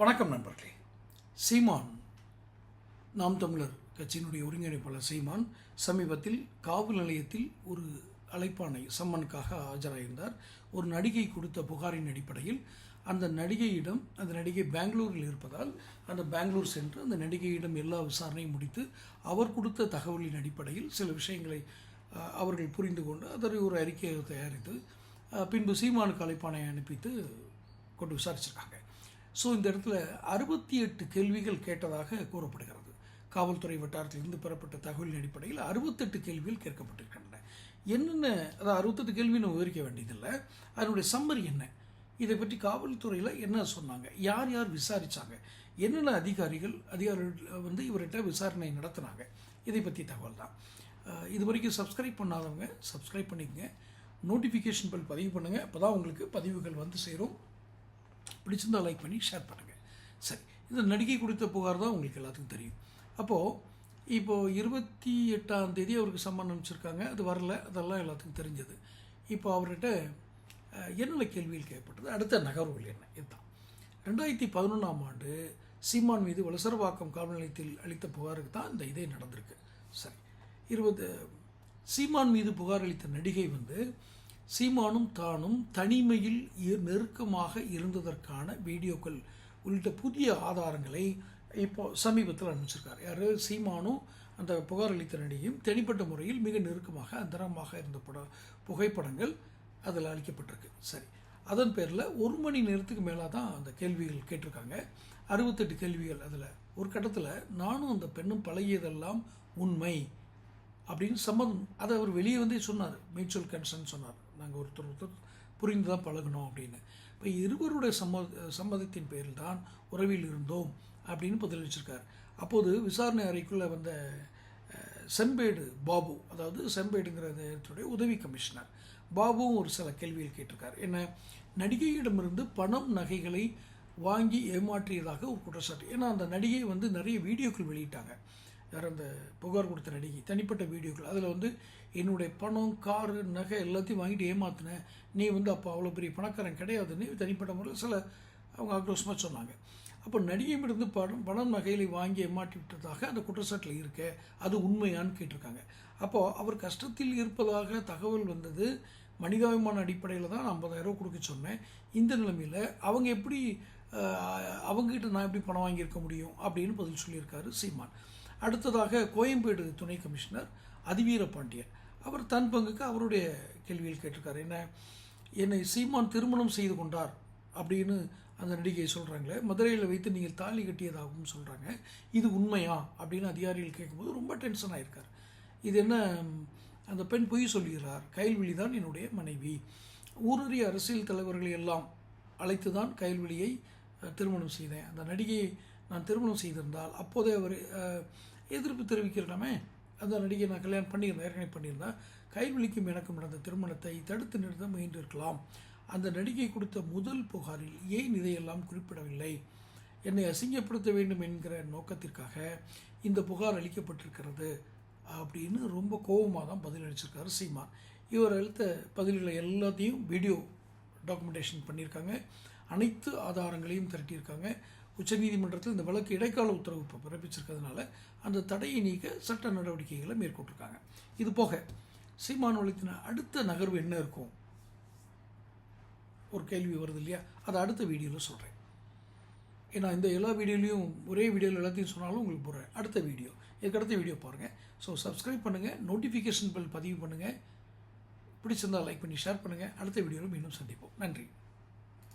வணக்கம் நண்பர்களே. சீமான் நாம் தமிழர் கட்சியினுடைய ஒருங்கிணைப்பாளர் சீமான் சமீபத்தில் காவல் நிலையத்தில் ஒரு அழைப்பானை சம்மனுக்காக ஆஜராயிருந்தார். ஒரு நடிகை கொடுத்த புகாரின் அடிப்படையில் அந்த நடிகையிடம் அந்த நடிகை பெங்களூரில் இருப்பதால் அந்த பெங்களூர் சென்று அந்த நடிகையிடம் எல்லா விசாரணையும் முடித்து அவர் கொடுத்த தகவலின் அடிப்படையில் சில விஷயங்களை அவர்கள் புரிந்து கொண்டு அதற்கு ஒரு அறிக்கையை தயாரித்து பின்பு சீமானுக்கு அழைப்பானை அனுப்பித்து கொண்டு விசாரிச்சிருக்காங்க. ஸோ இந்த இடத்துல அறுபத்தி எட்டு கேள்விகள் கேட்டதாக கூறப்படுகிறது. காவல்துறை வட்டாரத்திலிருந்து பெறப்பட்ட தகவலின் அடிப்படையில் அறுபத்தெட்டு கேள்விகள் கேட்கப்பட்டிருக்கின்றன. என்னென்ன அதாவது அறுபத்தெட்டு கேள்வி நம்ம விவரிக்க வேண்டியதில்லை. அதனுடைய சம்மரி என்ன? இதை பற்றி காவல்துறையில் என்ன சொன்னாங்க? யார் யார் விசாரித்தாங்க என்னென்ன அதிகாரிகள் அதிகாரிகள் வந்து இவர்கிட்ட விசாரணை நடத்தினாங்க? இதை பற்றி தகவல் தான். இது வரைக்கும் சப்ஸ்கிரைப் பண்ணாதவங்க சப்ஸ்கிரைப் பண்ணிக்கங்க. நோட்டிஃபிகேஷன் பில் பதிவு பண்ணுங்கள் அப்போ தான் உங்களுக்கு பதிவுகள் வந்து சேரும். பிடிச்சிருந்தால் லைக் பண்ணி ஷேர் பண்ணுங்கள் சரி இந்த நடிகை கொடுத்த புகார் தான் உங்களுக்கு எல்லாத்துக்கும் தெரியும். அப்போது இப்போது இருபத்தி எட்டாம் தேதி அவருக்கு சம்மன் அனுப்பிச்சிருக்காங்க. அது வரல அதெல்லாம் எல்லாத்துக்கும் தெரிஞ்சது. இப்போ அவர்கிட்ட என்னென்ன கேள்விகள் கேட்பட்டது அடுத்த நகர்வுகள் என்ன? இதுதான். ரெண்டாயிரத்தி பதினொன்றாம் ஆண்டு சீமான் மீது வலசரவாக்கம் காவல் நிலையத்தில் அளித்த புகாருக்கு தான் இந்த இதே நடந்திருக்கு. சரி இருபது சீமான் மீது புகார் அளித்த நடிகை வந்து சீமானும் தானும் தனிமையில் நெருக்கமாக இருந்ததற்கான வீடியோக்கள் உள்ளிட்ட புதிய ஆதாரங்களை இப்போ சமீபத்தில் அனுப்பிச்சிருக்காரு. யார்? சீமானும் அந்த புகார் அளித்த நடிகையும் தனிப்பட்ட முறையில் மிக நெருக்கமாக அந்தரமாக இருந்த பட புகைப்படங்கள் அதில் அளிக்கப்பட்டிருக்கு. சரி. அதன் பேரில் ஒரு மணி நேரத்துக்கு மேலே தான் அந்த கேள்விகள் கேட்டிருக்காங்க. அறுபத்தெட்டு கேள்விகள் அதில். ஒரு கட்டத்தில் நானும் அந்த பெண்ணும் பழகியதெல்லாம் உண்மை அப்படின்னு சம்மதம் அதை அவர் வெளியே வந்தே சொன்னார். மியூச்சுவல் கன்சர்ன் சொன்னார். நாங்கள் ஒருத்தர் ஒருத்தர் புரிந்து தான் பழகணும் அப்படின்னு. இப்போ இருவருடைய சம்ம சம்மதத்தின் பேரில் தான் உறவில் இருந்தோம் அப்படின்னு பதிலளிச்சிருக்கார். அப்போது விசாரணை அறைக்குள்ளே வந்த செம்பேடு பாபு அதாவது செம்பேடுங்கிறதுடைய உதவி கமிஷனர் பாபுவும் ஒரு சில கேள்வியில் கேட்டிருக்கார். என்ன நடிகையிடமிருந்து பணம் நகைகளை வாங்கி ஏமாற்றியதாக ஒரு குற்றச்சாட்டு. ஏன்னா அந்த நடிகை வந்து நிறைய வீடியோக்கள் வெளியிட்டாங்க. யார் அந்த புகார் கொடுத்த நடிகை தனிப்பட்ட வீடியோக்கள் அதில் வந்து என்னுடைய பணம் காரு நகை எல்லாத்தையும் வாங்கிட்டு ஏமாத்தினேன் நீ வந்து அப்போ அவ்வளோ பெரிய பணக்காரன் கிடையாதுன்னு தனிப்பட்ட முறையில் சில அவங்க ஆக்ரோஷமாக சொன்னாங்க. அப்போ நடிகையிடமிருந்து பணம் பணம் நகைகளை வாங்கி ஏமாற்றி விட்டதாக அந்த குற்றச்சாட்டில் இருக்க அது உண்மையான்னு கேட்டிருக்காங்க. அப்போது அவர் கஷ்டத்தில் இருப்பதாக தகவல் வந்தது மனிதாபிமான அடிப்படையில் தான் நான் ஐம்பதாயிரம் ரூபா கொடுக்க சொன்னேன். இந்த நிலைமையில் அவங்க எப்படி அவங்ககிட்ட நான் எப்படி பணம் வாங்கியிருக்க முடியும் அப்படின்னு பதில் சொல்லியிருக்காரு சீமான். அடுத்ததாக கோயம்பேடு துணை கமிஷனர் அதிவீர பாண்டியன். அவர் தன் பங்குக்கு அவருடைய கேள்வியில் கேட்டிருக்காரு. என்ன என்னை சீமான் திருமணம் செய்து கொண்டார் அப்படின்னு அந்த நடிகை சொல்கிறாங்களே மதுரையில் வைத்து நீங்கள் தாலி கட்டியதாகவும் சொல்கிறாங்க இது உண்மையா அப்படின்னு அதிகாரிகள் கேட்கும்போது ரொம்ப டென்ஷன் ஆகிருக்கார் இது என்ன அந்த பெண் பொய் சொல்கிறார் கைல்விழி தான் என்னுடைய மனைவி. ஊரறிய அரசியல் தலைவர்களை எல்லாம் அழைத்து தான் கைல்விழியை திருமணம் செய்தேன். அந்த நடிகையை நான் திருமணம் செய்திருந்தால் அப்போதே அவர் எதிர்ப்பு தெரிவிக்கிறலாமே அந்த நடிகை நான் கல்யாணம் பண்ணியிருந்தேன் ஏற்கனவே பண்ணியிருந்தேன். கைல்விழிக்கும் எனக்கும் நடந்த திருமணத்தை தடுத்து நிறுத்த முயன்றிருக்கலாம். அந்த நடிகை கொடுத்த முதல் புகாரில் ஏன் இதையெல்லாம் குறிப்பிடவில்லை? என்னை அசிங்கப்படுத்த வேண்டும் என்கிற நோக்கத்திற்காக இந்த புகார் அளிக்கப்பட்டிருக்கிறது அப்படின்னு ரொம்ப கோபமாக தான் பதில் அளிச்சிருக்காரு சீமான். இவர் அளித்த பதில்களை எல்லாத்தையும் வீடியோ டாக்குமெண்டேஷன் பண்ணியிருக்காங்க. அனைத்து ஆதாரங்களையும் திரட்டியிருக்காங்க. உச்சநீதிமன்றத்தில் இந்த வழக்கு இடைக்கால உத்தரவு இப்போ பிறப்பிச்சிருக்கிறதுனால அந்த தடையை நீக்க சட்ட நடவடிக்கைகளை மேற்கொண்டிருக்காங்க. இது போக சீமான் வழக்கின அடுத்த நகர்வு என்ன இருக்கும்? ஒரு கேள்வி வருது இல்லையா? அதை அடுத்த வீடியோவில் சொல்கிறேன் ஏன்னா இந்த எல்லா வீடியோலையும் ஒரே வீடியோவில் எல்லாத்தையும் சொன்னாலும் உங்களுக்கு போடுறேன் அடுத்த வீடியோ. இதுக்கு அடுத்த வீடியோ பாருங்கள் ஸோ சப்ஸ்கிரைப் பண்ணுங்கள் நோட்டிஃபிகேஷன் பில் பதிவு பண்ணுங்கள் பிடிச்சிருந்தால் லைக் பண்ணி ஷேர் பண்ணுங்கள் அடுத்த வீடியோவில் மீண்டும் சந்திப்போம். நன்றி.